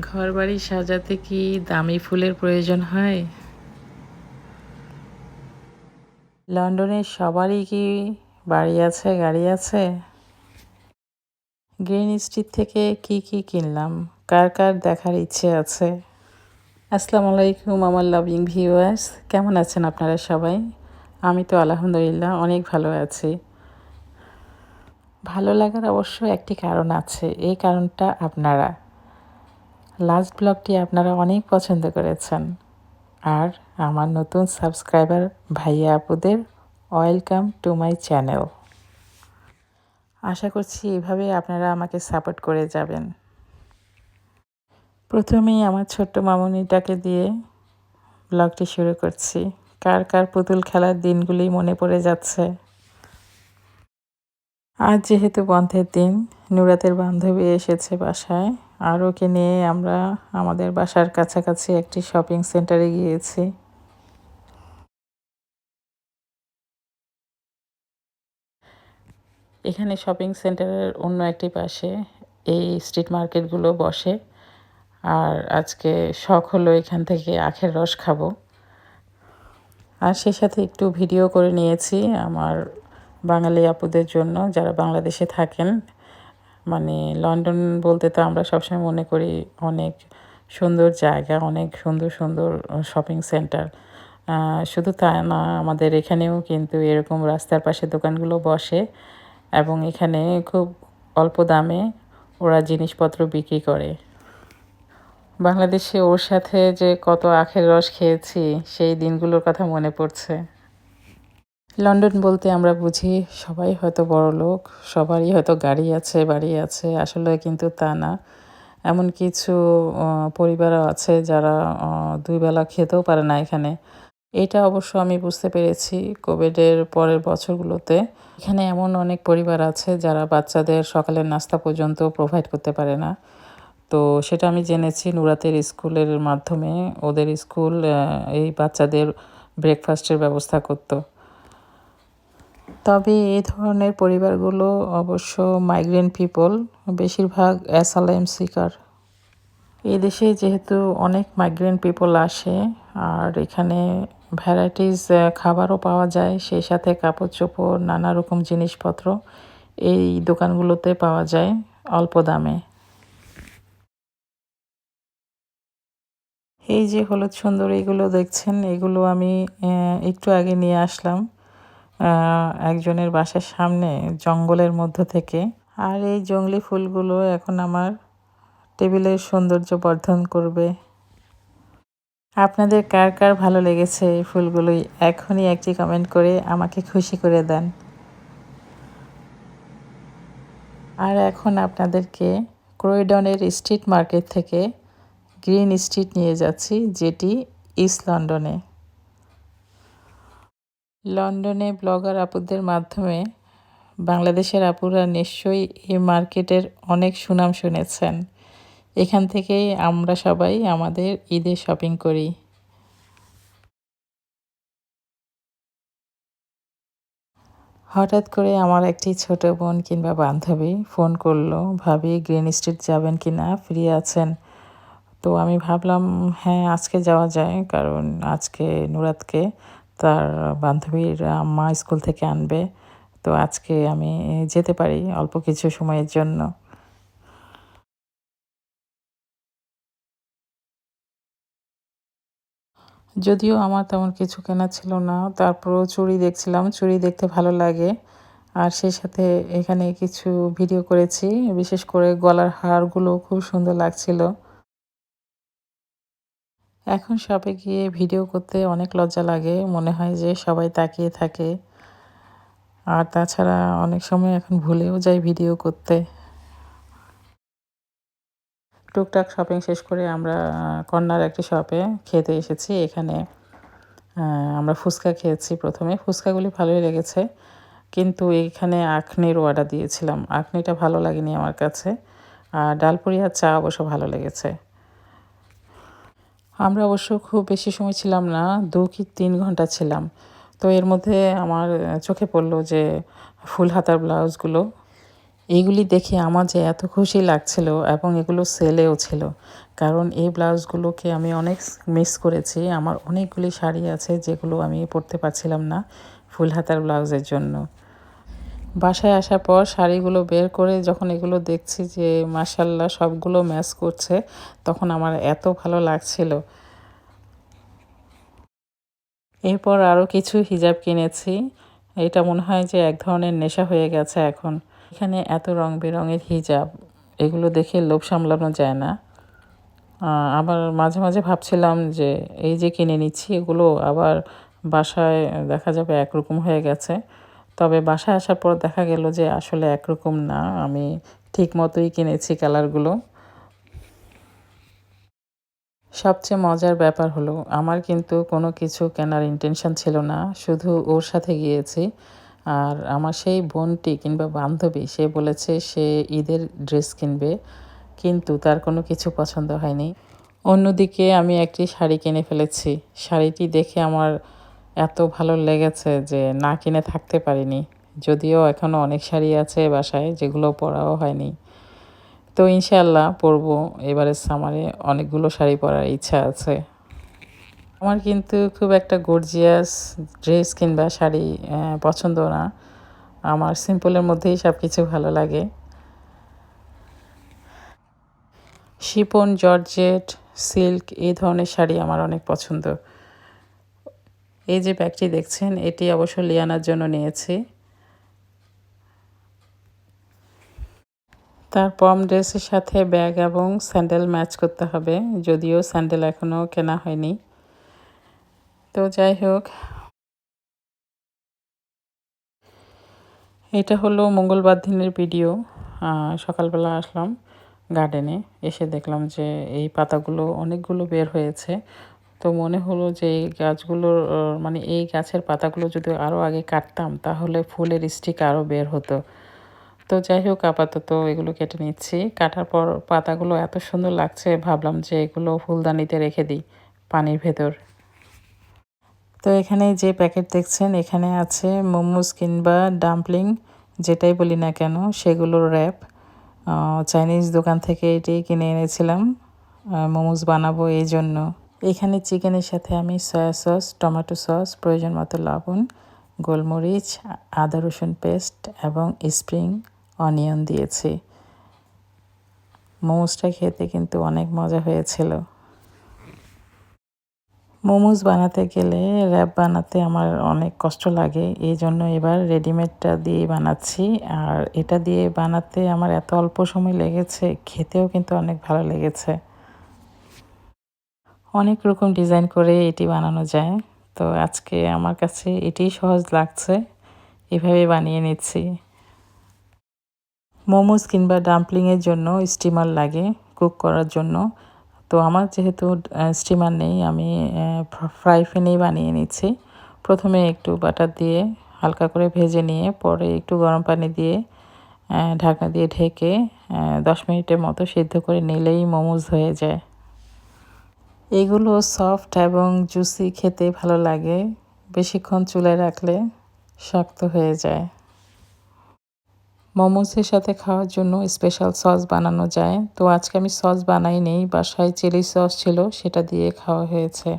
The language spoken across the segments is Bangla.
ঘর বাড়ি সাজাতে কি দামি ফুলের প্রয়োজন হয়? লন্ডনে সবারই কি বাড়ি আছে, গাড়ি আছে? গ্রিন স্ট্রিট থেকে কি কি কিনলাম? কার কার দেখার ইচ্ছে আছে? আসসালামু আলাইকুম, আমার লাভিং ভিউয়ার্স কেমন আছেন আপনারা সবাই? আমি তো আলহামদুলিল্লাহ অনেক ভালো আছি। ভালো লাগার অবশ্য একটি কারণ আছে, এই কারণটা আপনারা। লাস্ট ব্লগটি আপনারা অনেক পছন্দ করেছেন। আর আমার নতুন সাবস্ক্রাইবার ভাইয়া আপুদের ওয়েলকাম টু মাই চ্যানেল। আশা করছি এভাবে আপনারা আমাকে সাপোর্ট করে যাবেন। প্রথমেই আমার ছোট্ট মামুনিটাকে দিয়ে ব্লগটি শুরু করছি। কার কার পুতুল খেলার দিনগুলি মনে পড়ে যাচ্ছে? আজ যেহেতু বন্ধের দিন, নুরাতের বান্ধবী এসেছে বাসায়। আর ওকে নিয়ে আমরা আমাদের বাসার কাছাকাছি একটি শপিং সেন্টারে গিয়েছি। এখানে শপিং সেন্টারের অন্য একটি পাশে এই স্ট্রিট মার্কেটগুলো বসে। আর আজকে শখ হলো এখান থেকে আখের রস খাব। আর সে সাথে একটু ভিডিও করে নিয়েছি আমার বাঙালি আপুদের জন্য, যারা বাংলাদেশে থাকেন। মানে লন্ডন বলতে তো আমরা সবসময় মনে করি অনেক সুন্দর জায়গা, অনেক সুন্দর সুন্দর শপিং সেন্টার শুধু তা না, আমাদের এখানেও কিন্তু এরকম রাস্তার পাশে দোকানগুলো বসে এবং এখানে খুব অল্প দামে ওরা জিনিসপত্র বিক্রি করে। বাংলাদেশে ওর সাথে যে কত আখের রস খেয়েছি, সেই দিনগুলোর কথা মনে পড়ছে। লন্ডন বলতে আমরা বুঝি সবাই হয়তো বড় লোক, সবারই হয়তো গাড়ি আছে, বাড়ি আছে, আসলে কিন্তু তা না। এমন কিছু পরিবারও আছে যারা দুই বেলা খেতেও পারে না এখানে। এটা অবশ্য আমি বুঝতে পেরেছি কোভিডের পরের বছরগুলোতে। এখানে এমন অনেক পরিবার আছে যারা বাচ্চাদের সকালের নাস্তা পর্যন্ত প্রোভাইড করতে পারে না। তো সেটা আমি জেনেছি নুরাতের স্কুলের মাধ্যমে। ওদের স্কুল এই বাচ্চাদের ব্রেকফাস্টের ব্যবস্থা করতো। তবে এই ধরনের পরিবারগুলো অবশ্য মাইগ্রেন্ট পিপল বেশিরভাগ অ্যাসালাইম শিকার। এদেশে যেহেতু অনেক মাইগ্রেন্ট পিপল আসে, আর এখানে ভ্যারাইটিস খাবারও পাওয়া যায়, সেই সাথে কাপড় চোপড় নানা রকম জিনিসপত্র এই দোকানগুলোতে পাওয়া যায় অল্প দামে। এই যে হলুদ সুন্দর এগুলো দেখছেন, এগুলো আমি একটু আগে নিয়ে আসলাম। একজনের বাসার সামনে, জঙ্গলের মধ্য থেকে। আর এই জঙ্গলি ফুলগুলো এখন আমার টেবিলের সৌন্দর্য বর্ধন করবে। আপনাদের কার কার ভালো লেগেছে এই ফুলগুলোই এখনই একটি কমেন্ট করে আমাকে খুশি করে দেন। আর এখন আপনাদেরকে ক্রোয়ডনের স্ট্রিট মার্কেট থেকে গ্রিন স্ট্রিট নিয়ে যাচ্ছি, যেটি ইস্ট লন্ডনে। লন্ডনে ব্লগার আপুদের মাধ্যমে বাংলাদেশের আপুরা নিশ্চয়ই এই মার্কেটের অনেক সুনাম শুনেছেন। এখান থেকেই আমরা সবাই আমাদের ঈদে শপিং করি। হঠাৎ করে আমার একটি ছোট বোন কিংবা বান্ধবী ফোন করল, ভাবি, গ্রিন স্ট্রিট যাবেন কি না? ফ্রি আছেন? তো আমি ভাবলাম হ্যাঁ আজকে যাওয়া যায়। কারণ আজকে নুরাতকে তার বান্ধবীর মা স্কুল থেকে আনবে। তো আজকে আমি যেতে পারি অল্প কিছু সময়ের জন্য। যদিও আমার তেমন কিছু কেনা ছিল না, তারপরও চুড়ি দেখছিলাম। চুড়ি দেখতে ভালো লাগে। আর সেই সাথে এখানে কিছু ভিডিও করেছি। বিশেষ করে গলার হারগুলো খুব সুন্দর লাগছিল। এখন শপে গিয়ে ভিডিও করতে অনেক লজ্জা লাগে। মনে হয় যে সবাই তাকিয়ে থাকে। আর তাছাড়া অনেক সময় এখন ভুলেও যাই ভিডিও করতে। টুকটাক শপিং শেষ করে আমরা কর্নার একটি শপে খেতে এসেছি। এখানে আমরা ফুচকা খেয়েছি প্রথমে। ফুচকাগুলি ভালোই লেগেছে। কিন্তু এখানে আখনির অর্ডার দিয়েছিলাম। আখনিটা ভালো লাগেনি আমার কাছে। আর ডালপুরি আর চা অবশ্য ভালো লেগেছে। আমরা অবশ্য খুব বেশি সময় ছিলাম না, দু কি তিন ঘণ্টা ছিলাম। তো এর মধ্যে আমার চোখে পড়ল যে ফুল হাতার ব্লাউজগুলো। এইগুলি দেখে আমার যে এত খুশি লাগছিল এবং এগুলো সেলেও ছিল। কারণ এই ব্লাউজগুলোকে আমি অনেক মিস করেছি। আমার অনেকগুলি শাড়ি আছে যেগুলো আমি পরতে পারছিলাম না ফুল হাতার ব্লাউজের জন্য। বাসায় আসার পর শাড়িগুলো বের করে যখন এগুলো দেখছি যে মাসাল্লাহ সবগুলো ম্যাচ করছে, তখন আমার এত ভালো লাগছিল। এরপর আরও কিছু হিজাব কিনেছি। এটা মনে হয় যে এক ধরনের নেশা হয়ে গেছে এখন। এখানে এত রং বেরঙের হিজাব, এগুলো দেখে লোভ সামলানো যায় না। আবার মাঝে মাঝে ভাবছিলাম যে এই যে কিনে নিচ্ছি, এগুলো আবার বাসায় দেখা যাবে একরকম হয়ে গেছে। তবে বাসায় আসার পর দেখা গেল যে আসলে একরকম না, আমি ঠিক মতোই কিনেছি কালারগুলো। সবচেয়ে মজার ব্যাপার হলো, আমার কিন্তু কোনো কিছু কেনার ইন্টেনশন ছিল না, শুধু ওর সাথে গিয়েছি। আর আমার সেই বোনটি কিংবা বান্ধবী, সে বলেছে সে ঈদের ড্রেস কিনবে, কিন্তু তার কোনো কিছু পছন্দ হয়নি। অন্যদিকে আমি একটি শাড়ি কিনে ফেলেছি। শাড়িটি দেখে আমার এত ভালো লেগেছে যে না কিনে থাকতে পারিনি। যদিও এখনও অনেক শাড়ি আছে বাসায়, যেগুলো পরাও হয়নি। তো ইনশাল্লাহ পরবো। এবারে সামারে অনেকগুলো শাড়ি পরার ইচ্ছা আছে। আমার কিন্তু খুব একটা গর্জিয়াস ড্রেস কিংবা শাড়ি পছন্দ না। আমার সিম্পলের মধ্যেই সব কিছু ভালো লাগে। শিপন, জর্জেট, সিল্ক এই ধরনের শাড়ি আমার অনেক পছন্দ। এই যে ব্যাগটি দেখছেন, এটি অবশ্য লিয়ানার জন্য নিয়েছি। তার পম ড্রেসের সাথে ব্যাগ এবং স্যান্ডেল ম্যাচ করতে হবে, যদিও স্যান্ডেল এখনও কেনা হয়নি। তো যাই হোক, এটা হলো মঙ্গলবার দিনের ভিডিও। সকালবেলা আসলাম গার্ডেনে, এসে দেখলাম যে এই পাতাগুলো অনেকগুলো বের হয়েছে। তো মনে হলো যে এই গাছগুলোর মানে এই গাছের পাতাগুলো যদি আরও আগে কাটতাম, তাহলে ফুলের স্টিক আরও বের হতো। তো যাই হোক, আপাতত এগুলো কেটে নিচ্ছি। কাটার পর পাতাগুলো এত সুন্দর লাগছে, ভাবলাম যে এগুলো ফুলদানিতে রেখে দিই পানির ভেতর। তো এখানে যে প্যাকেট দেখছেন, এখানে আছে মোমোস কিংবা ডাম্পলিং, যেটাই বলি না কেন, সেগুলোর র্যাপ চাইনিজ দোকান থেকে এটি কিনে এনেছিলাম। মোমোস বানাবো এই জন্য। এখানে চিকেনের সাথে আমি সয়া সস, টমেটো সস, প্রয়োজন মতো লবণ, গোলমরিচ, আদা রসুন পেস্ট এবং স্প্রিং, অনিয়ন দিয়েছি। মোমোসটা খেতে কিন্তু অনেক মজা হয়েছিল। মোমোস বানাতে গেলে র্যাপ বানাতে আমার অনেক কষ্ট লাগে, এই জন্য এবার রেডিমেডটা দিয়ে বানাচ্ছি। আর এটা দিয়ে বানাতে আমার এত অল্প সময় লেগেছে, খেতেও কিন্তু অনেক ভালো লেগেছে। অনেক রকম ডিজাইন করে এটি বানানো যায়। তো আজকে আমার কাছে এটি সহজ লাগছে। এভাবে বানিয়ে নিচ্ছি। মোমোস কিংবা ডাম্পলিংয়ের জন্য স্টিমার লাগে কুক করার জন্য। তো আমার যেহেতু স্টিমার নেই, আমি ফ্রাই প্যানেই বানিয়ে নিচ্ছি। প্রথমে একটু বাটার দিয়ে হালকা করে ভেজে নিয়ে পরে একটু গরম পানি দিয়ে ঢাকা দিয়ে ঢেকে দশ মিনিটের মতো সিদ্ধ করে নিলেই মোমোজ হয়ে যায়। এগুলো সফট এবং জুসি খেতে ভালো লাগে। বেশিক্ষণ চুলায় রাখলে শক্ত হয়ে যায়। মোমোসের সাথে খাওয়ার জন্য স্পেশাল সস বানানো যায়। তো আজকে আমি সস বানাই নেই। বাসায় চিলি সস ছিল, সেটা দিয়ে খাওয়া হয়েছে।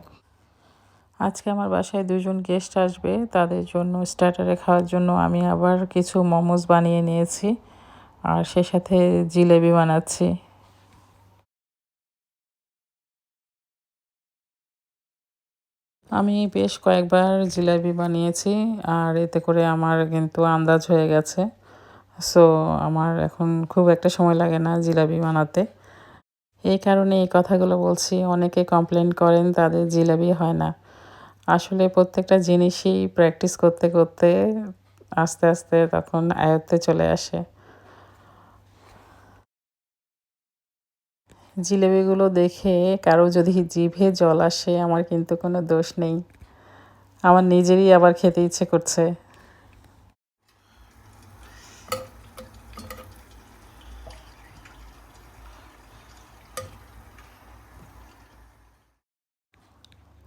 আজকে আমার বাসায় দুজন গেস্ট আসবে। তাদের জন্য স্টার্টারে খাওয়ার জন্য আমি আবার কিছু মোমোস বানিয়ে নিয়েছি। আর সে সাথে জিলেবি বানাচ্ছি। আমি বেশ কয়েকবার জিলাপি বানিয়েছি আর এতে করে আমার কিন্তু আন্দাজ হয়ে গেছে। সো আমার এখন খুব একটা সময় লাগে না জিলাপি বানাতে। এই কারণে এই কথাগুলো বলছি, অনেকে কমপ্লেন করেন তাদের জিলাপি হয় না। আসলে প্রত্যেকটা জিনিসই প্র্যাকটিস করতে করতে আস্তে আস্তে তখন আয়ত্তে চলে আসে। জিলেবিগুলো দেখে কারও যদি জিভে জল আসে, আমার কিন্তু কোনো দোষ নেই। আমার নিজেরই আবার খেতে ইচ্ছে করছে।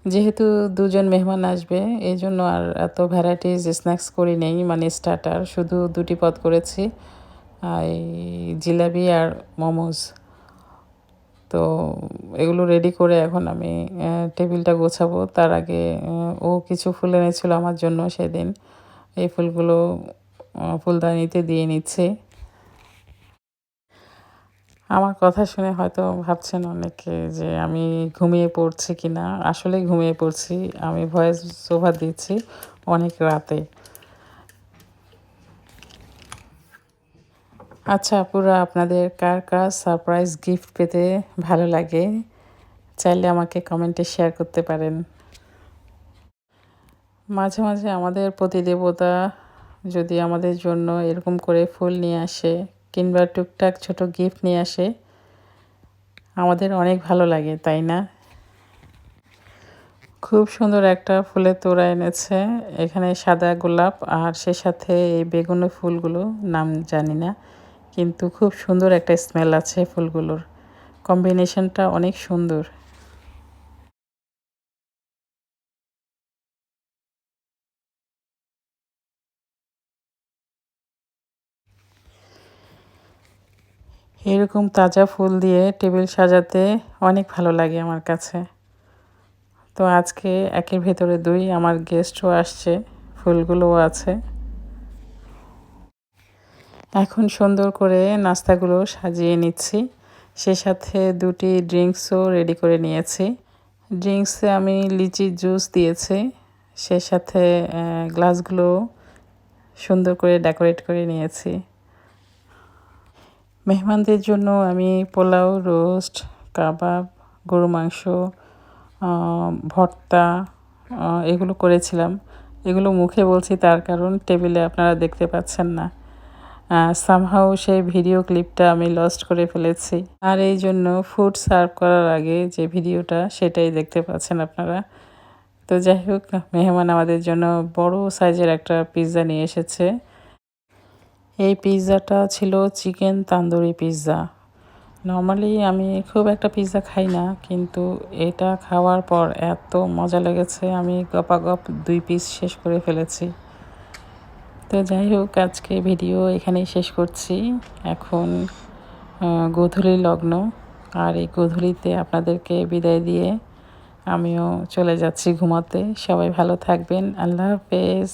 যেহেতু দুজন মেহমান আসবে এই জন্য আর এত ভ্যারাইটিস স্ন্যাক্স করি নেই মানে স্টার্টার শুধু দুটি পদ করেছি এই জিলাপি আর মোমোজ। তো এগুলো রেডি করে এখন আমি টেবিলটা গোছাবো। তার আগে ও কিছু ফুল এনেছিল আমার জন্য সেদিন। এই ফুলগুলো ফুলদানিতে দিয়ে নিচ্ছে। আমার কথা শুনে হয়তো ভাবছেন অনেকে যে আমি ঘুমিয়ে পড়ছি কি না আসলে ঘুমিয়ে পড়ছি। আমি ভয়েস ওভার দিচ্ছি অনেক রাতে। আচ্ছা আপুরা আপনাদের কার কার সারপ্রাইজ গিফট পেতে ভালো লাগে? চাইলে আমাকে কমেন্টে শেয়ার করতে পারেন। মাঝে মাঝে আমাদের প্রতিদেবতা যদি আমাদের জন্য এরকম করে ফুল নিয়ে আসে কিংবা টুকটাক ছোট গিফট নিয়ে আসে, আমাদের অনেক ভালো লাগে, তাই না? খুব সুন্দর একটা ফুলের তোড়া এনেছে। এখানে সাদা গোলাপ আর সে সাথে এই বেগুনি ফুলগুলো, নাম জানি না। কিন্তু খুব সুন্দর একটা স্মেল আছে ফুলগুলোর। কম্বিনেশনটা অনেক সুন্দর। এরকম তাজা ফুল দিয়ে টেবিল সাজাতে অনেক ভালো লাগে আমার কাছে। তো আজকে একের ভেতরে দুই আমার গেস্টও আসছে, ফুলগুলোও আছে। এখন সুন্দর করে নাস্তাগুলো সাজিয়ে নিচ্ছি। সে সাথে দুটি ড্রিঙ্কসও রেডি করে নিয়েছি। ড্রিঙ্কসে আমি লিচির জুস দিয়েছি। সে সাথে গ্লাসগুলো সুন্দর করে ডেকোরেট করে নিয়েছি। মেহমানদের জন্য আমি পোলাও, রোস্ট, কাবাব গরু মাংস ভর্তা এগুলো করেছিলাম। এগুলো মুখে বলছি তার কারণ টেবিলে আপনারা দেখতে পাচ্ছেন না। সামহাও সেই ভিডিও ক্লিপটা আমি লস্ট করে ফেলেছি। আর এই জন্য ফুড সার্ভ করার আগে যে ভিডিওটা সেটাই দেখতে পাচ্ছেন আপনারা। তো যাই হোক, মেহমান আমাদের জন্য বড় সাইজের একটা পিৎজা নিয়ে এসেছে। এই পিৎজাটা ছিল চিকেন তান্দুরি পিৎজা নর্মালি আমি খুব একটা পিৎজা খাই না, কিন্তু এটা খাওয়ার পর এত মজা লেগেছে, আমি গপাগপ দুই পিস শেষ করে ফেলেছি। তো যাই হোক, আজকে ভিডিও এখানেই শেষ করছি। এখন গোধূলি লগ্ন। আর এই গোধূলিতে আপনাদেরকে বিদায় দিয়ে আমিও চলে যাচ্ছি ঘুমাতে। সবাই ভালো থাকবেন। আল্লাহ হাফেজ।